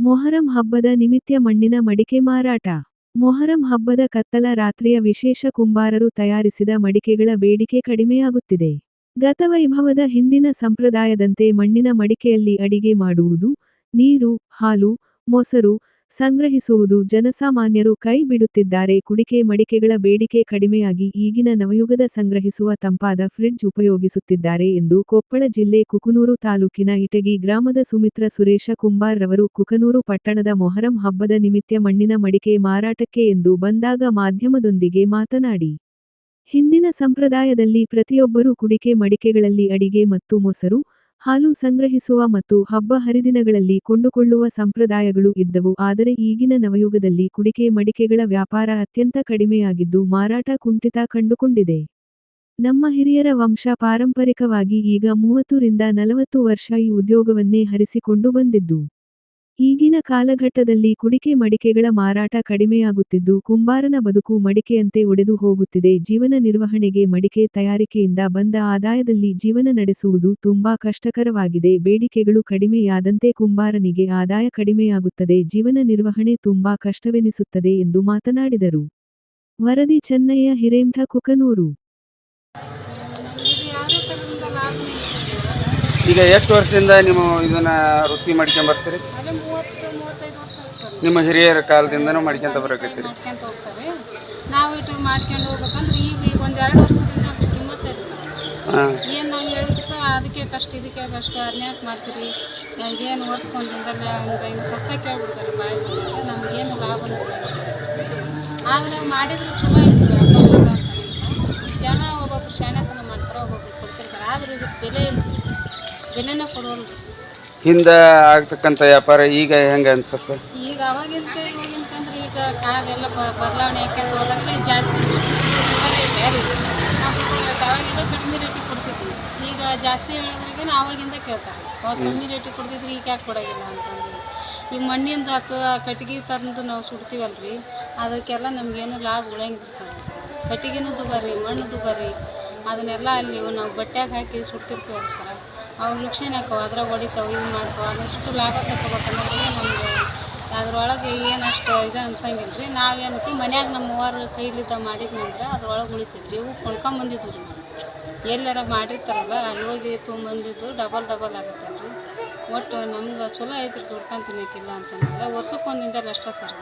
ಮೊಹರಂ ಹಬ್ಬದ ನಿಮಿತ್ಯ ಮಣ್ಣಿನ ಮಡಿಕೆ ಮಾರಾಟ. ಮೊಹರಂ ಹಬ್ಬದ ಕತ್ತಲ ರಾತ್ರಿಯ ವಿಶೇಷ ಕುಂಬಾರರು ತಯಾರಿಸಿದ ಮಡಿಕೆಗಳ ಬೇಡಿಕೆ ಕಡಿಮೆಯಾಗುತ್ತಿದೆ. ಗತವೈಭವದ ಹಿಂದಿನ ಸಂಪ್ರದಾಯದಂತೆ ಮಣ್ಣಿನ ಮಡಿಕೆಯಲ್ಲಿ ಅಡಿಗೆ ಮಾಡುವುದು, ನೀರು, ಹಾಲು, ಮೊಸರು ಸಂಗ್ರಹಿಸುವುದು ಜನಸಾಮಾನ್ಯರು ಕೈ ಬಿಡುತ್ತಿದ್ದಾರೆ. ಕುಡಿಕೆ ಮಡಿಕೆಗಳ ಬೇಡಿಕೆ ಕಡಿಮೆಯಾಗಿ ಈಗಿನ ನವಯುಗದ ಸಂಗ್ರಹಿಸುವ ತಂಪಾದ ಫ್ರಿಡ್ಜ್ ಉಪಯೋಗಿಸುತ್ತಿದ್ದಾರೆ ಎಂದು ಕೊಪ್ಪಳ ಜಿಲ್ಲೆ ಕುಕನೂರು ತಾಲೂಕಿನ ಇಟಗಿ ಗ್ರಾಮದ ಸುಮಿತ್ರ ಸುರೇಶ ಕುಂಬಾರ್ ರವರು ಕುಕನೂರು ಪಟ್ಟಣದ ಮೊಹರಂ ಹಬ್ಬದ ನಿಮಿತ್ತ ಮಣ್ಣಿನ ಮಡಿಕೆ ಮಾರಾಟಕ್ಕೆ ಎಂದು ಬಂದಾಗ ಮಾಧ್ಯಮದೊಂದಿಗೆ ಮಾತನಾಡಿ. ಹಿಂದಿನ ಸಂಪ್ರದಾಯದಲ್ಲಿ ಪ್ರತಿಯೊಬ್ಬರೂ ಕುಡಿಕೆ ಮಡಿಕೆಗಳಲ್ಲಿ ಅಡಿಗೆ ಮತ್ತು ಮೊಸರು ಹಾಲು ಸಂಗ್ರಹಿಸುವ ಮತ್ತು ಹಬ್ಬ ಹರಿದಿನಗಳಲ್ಲಿ ಕೊಂಡುಕೊಳ್ಳುವ ಸಂಪ್ರದಾಯಗಳು ಇದ್ದವು, ಆದರೆ ಈಗಿನ ನವಯುಗದಲ್ಲಿ ಕುಡಿಕೆ ಮಡಿಕೆಗಳ ವ್ಯಾಪಾರ ಅತ್ಯಂತ ಕಡಿಮೆಯಾಗಿದ್ದು ಮಾರಾಟ ಕುಂಠಿತ ಕಂಡುಕೊಂಡಿದೆ. ನಮ್ಮ ಹಿರಿಯರ ವಂಶ ಪಾರಂಪರಿಕವಾಗಿ ಈಗ ಮೂವತ್ತು ರಿಂದ ನಲವತ್ತು ವರ್ಷ ಈ ಉದ್ಯೋಗವನ್ನೇ ಹರಿಸಿಕೊಂಡು ಬಂದಿದ್ದು. ಈಗಿನ ಕಾಲಘಟ್ಟದಲ್ಲಿ ಕುಡಿಕೆ ಮಡಿಕೆಗಳ ಮಾರಾಟ ಕಡಿಮೆಯಾಗುತ್ತಿದ್ದು ಕುಂಬಾರನ ಬದುಕು ಮಡಿಕೆಯಂತೆ ಒಡೆದು ಹೋಗುತ್ತಿದೆ. ಜೀವನ ನಿರ್ವಹಣೆಗೆ ಮಡಿಕೆ ತಯಾರಿಕೆಯಿಂದ ಬಂದ ಆದಾಯದಲ್ಲಿ ಜೀವನ ನಡೆಸುವುದು ತುಂಬಾ ಕಷ್ಟಕರವಾಗಿದೆ. ಬೇಡಿಕೆಗಳು ಕಡಿಮೆಯಾದಂತೆ ಕುಂಬಾರನಿಗೆ ಆದಾಯ ಕಡಿಮೆಯಾಗುತ್ತದೆ. ಜೀವನ ನಿರ್ವಹಣೆ ತುಂಬಾ ಕಷ್ಟವೆನಿಸುತ್ತದೆ ಎಂದು ಮಾತನಾಡಿದರು. ವರದಿ ಚೆನ್ನಯ್ಯ ಹಿರೇಮ್ಠ ಕುಕನೂರು. ಈಗ ಎಷ್ಟು ವರ್ಷದಿಂದ ನೀವು ಇದನ್ನ ವೃತ್ತಿ ಮಾಡ್ಕೊಂಬರ್ತೀರಿ ಅದೇ ಮೂವತ್ತು ಮೂವತ್ತೈದು ವರ್ಷ ಆಯ್ತು ಸರ್. ನಿಮ್ಮ ಹಿರಿಯರ ಕಾಲದಿಂದನೂ ಮಾಡ್ಕೊಂತ ಬರಕತ್ತೀರಿ. ಮಾಡ್ಕೊಂತ ಹೋಗ್ತಾರೆ ನಾವು ಇಟ್ಟು ಮಾಡ್ಕೊಂಡು ಹೋಗ್ಬೇಕಂದ್ರೆ ಈಗ ಈಗ ಒಂದು ಎರಡು ವರ್ಷದಿಂದ ಅದು ಕಿಮ್ಮತ್ತು ಸರ್. ಹಾಂ. ಏನು ನಾವು ಹೇಳಿದಕ್ಕೆ ಅದಕ್ಕೆ ಕಷ್ಟ ಇದಕ್ಕೆ ಕಷ್ಟ ಅನ್ಯಾಕೆ ಮಾಡ್ತೀರಿ. ಏನು ಓಡಿಸ್ಕೊಂಡು ಹಿಂಗೆಲ್ಲ ಹಿಂಗೆ ಹಿಂಗೆ ಸಸ್ತ ಕೇಳ್ಬಿಡ್ತಾರೆ ಬಾಯಿ ನಮಗೇನು ಲಾಭ ಇಲ್ಲ. ಆದರೆ ಮಾಡಿದ್ರೆ ಚಲೋ ಐತಿ ವ್ಯಾಪಾರ ಇಲ್ಲ ಜನ ಒಬ್ಬೊಬ್ರು ಶಾಣೆತನ ಮಾಡ್ತಾರೆ ಒಬ್ಬೊಬ್ರು ಕೊಡ್ತಿರ್ತಾರೆ. ಆದ್ರೆ ಇದಕ್ಕೆ ಬೆಲೆ ಇಲ್ಲ. ಬೆಲೆನೇ ಕೊಡೋಲ್ಲ ಹಿಂದೆ ಆಗ್ತಕ್ಕಂಥ ವ್ಯಾಪಾರ ಈಗ ಹೆಂಗೆ ಅನ್ಸುತ್ತೆ? ಈಗ ಅವಾಗಿಂತ ಇವಾಗಿಂತಂದ್ರೆ ಈಗ ಕಾಲೆಲ್ಲ ಬ- ಬದಲಾವಣೆ ಯಾಕೆಂತ ಹೋದಾಗಲೇ ಜಾಸ್ತಿ ರೇಟ್ ಯಾರು ಅವಾಗೆಲ್ಲ ಕಡಿಮೆ ರೇಟಿಗೆ ಕೊಡ್ತಿದ್ವಿ. ಈಗ ಜಾಸ್ತಿ ಹೇಳೋದ್ರಿಗೆ ಅವಾಗಿಂದ ಕೇಳ್ತಾರೆ. ಅವಾಗ ಕಮ್ಮಿ ರೇಟಿಗೆ ಕೊಡ್ತಿದ್ರಿ ಈಗ ಯಾಕೆ ಕೊಡೋಗಿಲ್ಲ ಅಂತಂದ್ರೆ ಈಗ ಮಣ್ಣಿಂದ ಅಥವಾ ಕಟ್ಟಿಗೆ ತಂದು ನಾವು ಸುಡ್ತೀವಲ್ರಿ ಅದಕ್ಕೆಲ್ಲ ನಮಗೇನು ಲಾಭ ಉಳಿಯಂಗಿಲ್ಲ ಸರ್. ಕಟ್ಟಿಗೆನೂ ದುಬಾರಿ ಮಣ್ಣು ದುಬಾರಿ. ಅದನ್ನೆಲ್ಲ ಅಲ್ಲಿ ನಾವು ಬಟ್ಟೆಗೆ ಹಾಕಿ ಸುಡ್ತಿರ್ತೀವಲ್ಲ ಸರ್. ಅವಾಗ ಲುಕ್ಷನ್ ಹಾಕವು ಅದ್ರಾಗ ಹೊಡಿತಾವೆ ಇವು ಮಾಡ್ತಾವೆ, ಅದಷ್ಟು ಲಾಭ ತಗೋಬೇಕನ್ನೋದ್ರಿಗೆ ನಮ್ಗೆ ಅದ್ರೊಳಗೆ ಏನು ಅಷ್ಟು ಇದು ಅನ್ಸಂಗಿಲ್ಲ ರೀ ನಾವೇನೈತಿ ಮನ್ಯಾಗ ನಮ್ಮ ಮೂವರು ಕೈಲಿದ್ದ ಮಾಡಿದ್ನಂದ್ರೆ ಅದ್ರೊಳಗೆ ಉಳಿತಿದ್ರಿ ಇವು ಕೊಂಡ್ಕೊಂಬಂದಿದ್ದು ರೀ ಎಲ್ಲಾರ ಮಾಡಿರ್ತಾರಲ್ಲ, ಅಲ್ಲಿ ಹೋಗಿ ತೊಗೊಂಬಂದಿದ್ದು ಡಬಲ್ ಡಬಲ್ ಆಗುತ್ತೆ ರೀ ಒಟ್ಟು ನಮ್ಗೆ ಚಲೋ ಐತ್ರಿ ದುಡ್ಕೊಂಡ್ ತಿನ್ನಕ್ಕಿಲ್ಲ ಅಂತಂದ್ರೆ ವರ್ಷಕ್ಕೊಂದಿಂದ ಅಷ್ಟೇ ಸರ್